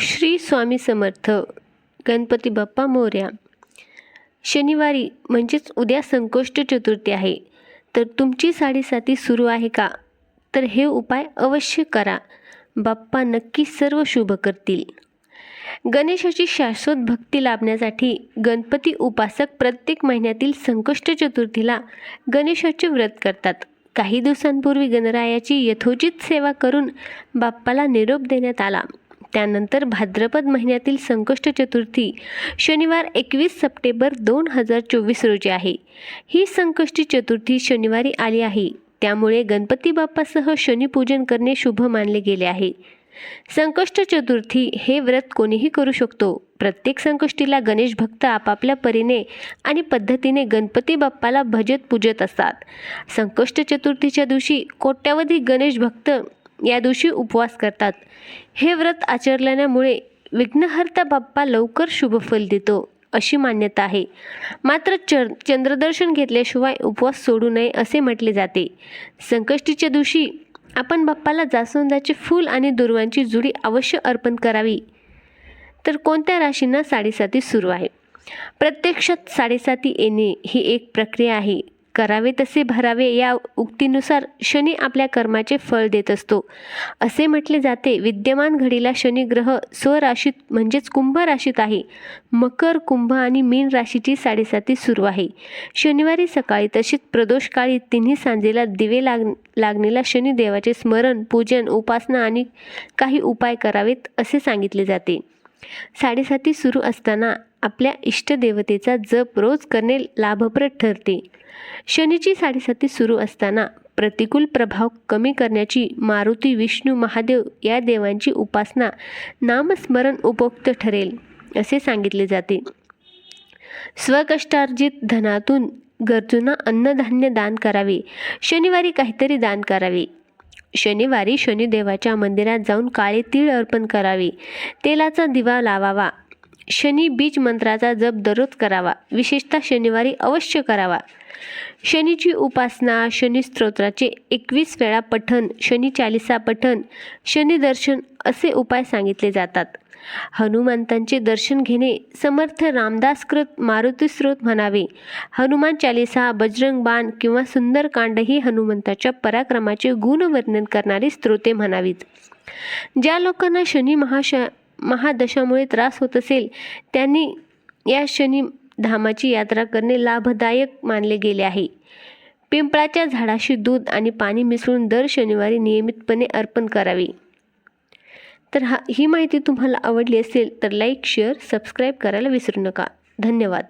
श्री स्वामी समर्थ गणपती बाप्पा मोर्या. शनिवारी म्हणजेच उद्या संकष्ट चतुर्थी आहे. तर तुमची साडेसाती सुरू आहे का? तर हे उपाय अवश्य करा. बाप्पा नक्की सर्व शुभ करतील. गणेशाची शाश्वत भक्ती लाभण्यासाठी गणपती उपासक प्रत्येक महिन्यातील संकष्ट चतुर्थीला गणेशाचे व्रत करतात. काही दिवसांपूर्वी गणरायाची यथोचित सेवा करून बाप्पाला निरोप देण्यात आला. त्यानंतर भाद्रपद महिन्यातील संकष्ट चतुर्थी शनिवार एकवीस सप्टेंबर दोन हजार चोवीस रोजी आहे. ही संकष्टी चतुर्थी शनिवारी आली आहे. त्यामुळे गणपती बाप्पासह शनिपूजन करणे शुभ मानले गेले आहे. संकष्ट चतुर्थी हे व्रत कोणीही करू शकतो. प्रत्येक संकष्टीला गणेश भक्त आपापल्या परीने आणि पद्धतीने गणपती बाप्पाला भजत पूजत असतात. संकष्ट चतुर्थीच्या दिवशी कोट्यावधी गणेश भक्त या दिवशी उपवास करतात. हे व्रत आचरल्यामुळे विघ्नहर्ता बाप्पा लवकर शुभफल देतो अशी मान्यता आहे. मात्र चर चंद्रदर्शन घेतल्याशिवाय उपवास सोडू नये असे म्हटले जाते. संकष्टीच्या दिवशी आपण बाप्पाला जास्वंदाचे फूल आणि दुर्वांची जुडी अवश्य अर्पण करावी. तर कोणत्या राशींना साडेसाती सुरू आहे? प्रत्यक्षात साडेसाती येणे ही एक प्रक्रिया आहे. करावे तसे भरावे या उक्तीनुसार शनी आपल्या कर्माचे फळ देत असतो. असे म्हटले जाते विद्यमान घडीला शनी ग्रह स्वराशीत म्हणजेच कुंभ राशीत आहे. मकर कुंभ आणि मीन राशीची साडेसाती सुरू आहे. शनिवारी सकाळी तसेच प्रदोषकाळी तिन्ही सांजेला दिवे लाग लागणीला शनिदेवाचे स्मरण पूजन उपासना आणि काही उपाय करावेत असे सांगितले जाते. साडेसाती सुरू असताना आपल्या इष्टदेवतेचा जप रोज करणे लाभप्रद ठरते. शनीची साडेसाती सुरू असताना प्रतिकूल प्रभाव कमी करण्याची मारुती विष्णू महादेव या देवांची उपासना नामस्मरण उपयुक्त ठरेल असे सांगितले जाते. स्वकष्टार्जित धनातून गरजूंना अन्नधान्य दान करावे शनिवारी काहीतरी दान करावे. शनिवारी शनिदेवाच्या मंदिरात जाऊन काळे तीळ अर्पण करावे तेलाचा दिवा लावावा शनी बीज मंत्राचा जप दररोज करावा. विशेषतः शनिवारी अवश्य करावा. शनीची उपासना शनी स्तोत्राचे एकवीस वेळा पठण शनी चालिसा पठण शनी दर्शन असे उपाय सांगितले जातात. हनुमंतांचे दर्शन घेणे समर्थ रामदासकृत मारुती स्रोत म्हणावे. हनुमान चालिसा बजरंग बाण किंवा सुंदरकांड ही हनुमंताच्या पराक्रमाचे गुणवर्णन करणारी स्त्रोते म्हणावीत. ज्या लोकांना शनी महाश महादशामुळे त्रास होत असेल त्यांनी या शनी धामाची यात्रा करणे लाभदायक मानले गेले आहे. पिंपळाच्या झाडाशी दूध आणि पाणी मिसळून दर शनिवारी नियमितपणे अर्पण करावे. तर हा ही माहिती तुम्हाला आवडली असेल तर लाईक शेअर सबस्क्राईब करायला विसरू नका. धन्यवाद.